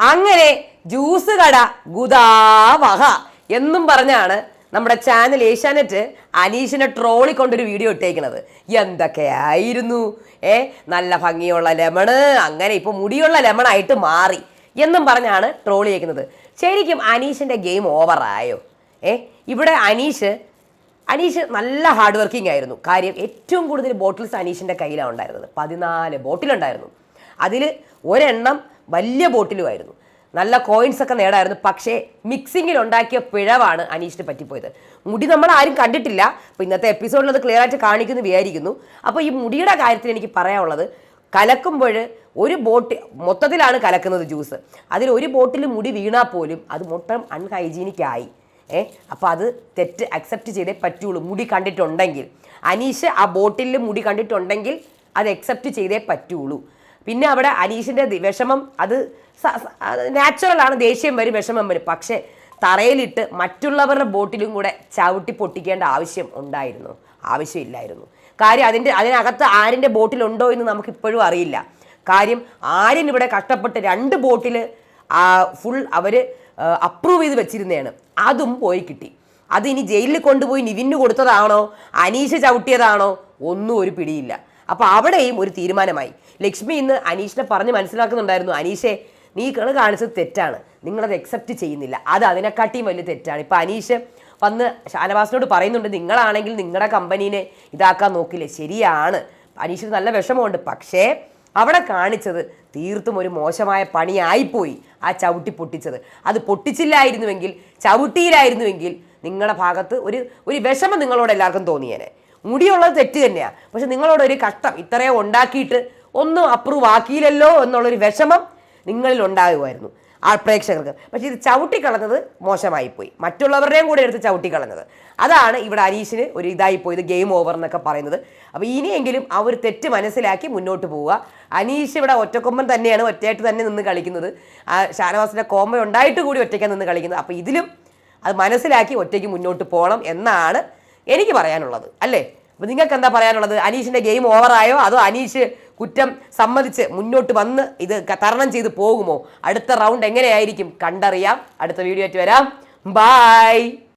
അങ്ങനെ ജ്യൂസ് കട ഗുദാവഹ എന്നും പറഞ്ഞാണ് നമ്മുടെ ചാനൽ ഏഷ്യാനെറ്റ് അനീഷിനെ ട്രോളി ട്രോളിക്കൊണ്ടൊരു വീഡിയോ ഇട്ടേക്കുന്നത് എന്തൊക്കെയായിരുന്നു? ഏ നല്ല ഭംഗിയുള്ള ലെമണ്. അങ്ങനെ ഇപ്പൊ മുടിയുള്ള ലെമണായിട്ട് മാറി എന്നും പറഞ്ഞാണ് ട്രോൾ ചെയ്യുന്നത് ശരിക്കും അനീഷിന്റെ ഗെയിം ഓവറായോ? ഏ ഇവിടെ അനീഷ് അനീഷ് നല്ല ഹാർഡ് വർക്കിംഗ് ആയിരുന്നു. കാര്യം ഏറ്റവും കൂടുതൽ ബോട്ടിൽസ് അനീഷിന്റെ കയ്യിലാണ് ഉണ്ടായിരുന്നത്. പതിനാല് ബോട്ടിലുണ്ടായിരുന്നു. അതിൽ ഒരെണ്ണം വലിയ ബോട്ടിലുമായിരുന്നു. നല്ല കോയിൻസ് ഒക്കെ നേടായിരുന്നു. പക്ഷേ മിക്സിങ്ങിൽ ഉണ്ടാക്കിയ പിഴവാണ് അനീഷിന് പറ്റിപ്പോയത്. മുടി നമ്മൾ ആരും കണ്ടിട്ടില്ല. അപ്പോൾ ഇന്നത്തെ എപ്പിസോഡിൽ അത് ക്ലിയർ ആയിട്ട് കാണിക്കുന്നു വിചാരിക്കുന്നു. അപ്പോൾ ഈ മുടിയുടെ കാര്യത്തിൽ എനിക്ക് പറയാനുള്ളത് കലക്കുമ്പോൾ ഒരു ബോട്ടിൽ മൊത്തത്തിലാണ് കലക്കുന്നത് ജ്യൂസ്. അതിൽ ഒരു ബോട്ടിൽ മുടി വീണാൽ പോലും അത് മൊത്തം അൺഹൈജീനിക് ആയി. ഏ അപ്പോൾ അത് തെറ്റ് അക്സെപ്റ്റ് ചെയ്തേ പറ്റുള്ളൂ. മുടി കണ്ടിട്ടുണ്ടെങ്കിൽ. അനീഷ് ആ ബോട്ടിലിൽ മുടി കണ്ടിട്ടുണ്ടെങ്കിൽ അത് അക്സെപ്റ്റ് ചെയ്തേ പറ്റുള്ളൂ. പിന്നെ അവിടെ അനീഷിന്റെ വിഷമം അത് നാച്ചുറൽ ആണ് ദേഷ്യം വരും വിഷമം വരും. പക്ഷേ തറയിലിട്ട് മറ്റുള്ളവരുടെ ബോട്ടിലും കൂടെ ചവിട്ടി പൊട്ടിക്കേണ്ട ആവശ്യം ഉണ്ടായിരുന്നു. ആവശ്യമില്ലായിരുന്നു. കാര്യം അതിന്റെ അതിനകത്ത് ആരിന്റെ ബോട്ടിലുണ്ടോ എന്ന് നമുക്ക് ഇപ്പോഴും അറിയില്ല. കാര്യം ആര്യൻ ഇവിടെ കഷ്ടപ്പെട്ട് രണ്ട് ബോട്ടിൽ ഫുൾ അവർ അപ്രൂവ് ചെയ്ത് വെച്ചിരുന്നതാണ്. അതും പോയി കിട്ടി. അത് ഇനി ജയിലിൽ കൊണ്ടുപോയി നിവിന് കൊടുത്തതാണോ? അനീഷ് ചവിട്ടിയതാണോ? ഒന്നും ഒരു പിടിയില്ല. അപ്പൊ അവിടെയും ഒരു തീരുമാനമായി. ലക്ഷ്മി ഇന്ന് അനീഷിനെ പറഞ്ഞ് മനസ്സിലാക്കുന്നുണ്ടായിരുന്നു അനീഷെ നീ കൾ കാണിച്ചത് തെറ്റാണ്. നിങ്ങളത് അക്സെപ്റ്റ് ചെയ്യുന്നില്ല. അത് അതിനെക്കാട്ടിയും വലിയ തെറ്റാണ്. ഇപ്പൊ അനീഷ് വന്ന് ഷാനവാസിനോട് പറയുന്നുണ്ട് നിങ്ങളാണെങ്കിൽ നിങ്ങളുടെ കമ്പനീനെ ഇതാക്കാൻ നോക്കില്ലേ? ശരിയാണ്. അനീഷിന് നല്ല വിഷമമുണ്ട്. പക്ഷേ അവിടെ കാണിച്ചത് തീർത്തും ഒരു മോശമായ പണിയായിപ്പോയി ആ ചവിട്ടി പൊട്ടിച്ചത്. അത് പൊട്ടിച്ചില്ലായിരുന്നുവെങ്കിൽ ചവിട്ടിയിലായിരുന്നുവെങ്കിൽ നിങ്ങളുടെ ഭാഗത്ത് ഒരു ഒരു വിഷമം നിങ്ങളോട് എല്ലാവർക്കും തോന്നിയേനെ. മുടിയുള്ളത് തെറ്റ് തന്നെയാണ് പക്ഷെ നിങ്ങളോടൊരു കഷ്ടം ഇത്രയും ഉണ്ടാക്കിയിട്ട് ഒന്നും അപ്രൂവ് ആക്കിയില്ലല്ലോ എന്നുള്ളൊരു വിഷമം നിങ്ങളിൽ ഉണ്ടാകുമായിരുന്നു ആ പ്രേക്ഷകർക്ക്. പക്ഷെ ഇത് ചവിട്ടിക്കളഞ്ഞത് മോശമായിപ്പോയി. മറ്റുള്ളവരുടെയും കൂടെ എടുത്ത് ചവിട്ടിക്കളഞ്ഞത്. അതാണ് ഇവിടെ അനീഷിന് ഒരു ഇതായി പോയത് ഗെയിം ഓവർ എന്നൊക്കെ പറയുന്നത്. അപ്പോൾ ഇനിയെങ്കിലും ആ ഒരു തെറ്റ് മനസ്സിലാക്കി മുന്നോട്ട് പോവുക. അനീഷ് ഇവിടെ ഒറ്റക്കൊമ്പൻ തന്നെയാണ് ഒറ്റയായിട്ട് തന്നെ നിന്ന് കളിക്കുന്നത്. ആ ഷാനവാസിന്റെ കോമ്പ ഉണ്ടായിട്ട് കൂടി ഒറ്റയ്ക്കാണ് നിന്ന് കളിക്കുന്നത്. അപ്പോൾ ഇതിലും അത് മനസ്സിലാക്കി ഒറ്റയ്ക്ക് മുന്നോട്ട് പോകണം എന്നാണ് എനിക്ക് പറയാനുള്ളത്. അല്ലേ? അപ്പൊ നിങ്ങൾക്ക് എന്താ പറയാനുള്ളത്? അനീഷിന്റെ ഗെയിം ഓവറായോ അതോ അനീഷ് കുറ്റം സമ്മതിച്ച് മുന്നോട്ട് വന്ന് ഇത് തരണം ചെയ്ത് പോകുമോ? അടുത്ത റൗണ്ട് എങ്ങനെയായിരിക്കും? കണ്ടറിയാം. അടുത്ത വീഡിയോ ആയിട്ട് വരാം. ബായ്